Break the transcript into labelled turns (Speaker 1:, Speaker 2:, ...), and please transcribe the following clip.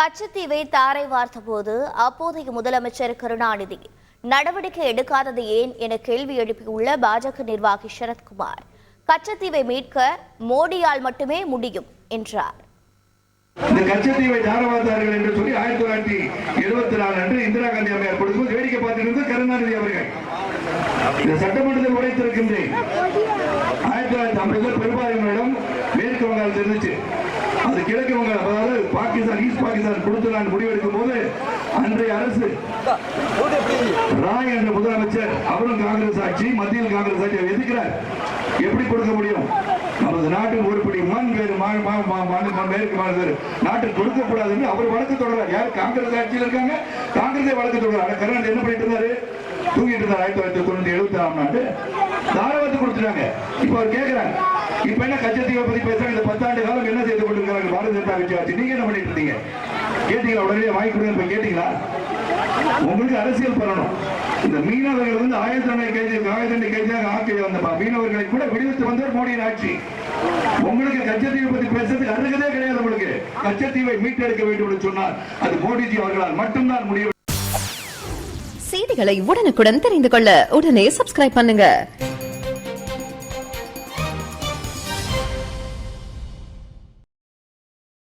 Speaker 1: கச்சத்தீவை தாரை வார்த்தபோது அப்போதைய முதலமைச்சர் கருணாநிதி நடவடிக்கை எடுக்காதது ஏன்? என கேள்வி எழுப்பியுள்ள பாஜக நிர்வாகி சரத்குமார் கச்சத்தீவை மீட்க மோடியால் மட்டுமே முடியும் என்றார்.
Speaker 2: இந்த கச்சத்தீவை தாரவாத்தார்கள் என்று சொல்லி ஆயிரத்தி தொள்ளாயிரத்தி எழுபத்தி நாலு அன்று இந்திரா காந்தி அம்மையார் கொடுக்கும்போது வேடிக்கை பார்த்திருந்தது கருணாநிதி அவர்கள். இந்த சட்டமன்றத்தில் உடைத்திருக்கின்றேன் ஆயிரத்தி தொள்ளாயிரத்தி ஐம்பதுல பெரும்பான்மையிடம் மேற்கு வங்காளத்தில் இருந்துச்சு. பாகிஸ்தான் ஈஸ்ட் பாகிஸ்தான் கொடுத்துலான்னு முடிவெடுக்கும் போது அன்றைய அரசு ராய் என்ற முதலமைச்சர் அவரும் காங்கிரஸ் ஆட்சி மத்தியில் காங்கிரஸ் ஆட்சி எதிர்க்கிறார். எப்படி கொடுக்க முடியும்? நமது நாட்டில் ஒருபடி மண் வேறு மேற்கு மாநில நாட்டில் கொடுக்கக்கூடாது என்று அவர் வழக்கு தொடர்றார். யார் காங்கிரஸ் ஆட்சியில் இருக்காங்க? காங்கிரஸே வழக்கு தொடர்றார். கருணாநிதி என்ன பண்ணிட்டு இருந்தாரு? தூங்கிட்டு இருந்தார் ஆயிரத்தி தொள்ளாயிரத்தி தொண்ணூத்தி எழுபத்தி ஆறாம் ஆண்டு. தாராளத்து கொடுத்துட்டாங்க. இப்ப அவர் கேட்கிறாங்க இப்ப என்ன கச்சத்தீவை பத்தி பேசுறாங்க இந்த பத்தாண்டு காலம் என்ன செய்து கொண்டிருக்கிறாங்க பாரதிய ஜனதா கட்சி ஆட்சி? நீங்க என்ன பண்ணிட்டு இருந்தீங்க? கேட்டீங்களா? உடனே வாங்கி கொடுங்க இப்ப கேட்டீங்களா? உங்களுக்கு அரசியல் பண்ணணும். இந்த மீனவர்கள் வந்து ஆயிரத்தி தண்டனை கைது ஆயிரத்தி கைதியாக ஆக்கி வந்த மீனவர்களை கூட விடுவித்து வந்தவர் மோடியின் ஆட்சி. உங்களுக்கு கச்சத்தீவை பத்தி பேசுறதுக்கு அருகதே கிடையாது உங்களுக்கு. கச்சத்தீவை மீட்டெடுக்க வேண்டும் என்று சொன்னார். அது மோடிஜி அவர்களால் மட்டும்தான் முடியும்.
Speaker 3: செய்திகளை உடனுக்குடன் தெரிந்து கொள்ள உடனே சப்ஸ்கிரைப் பண்ணுங்க.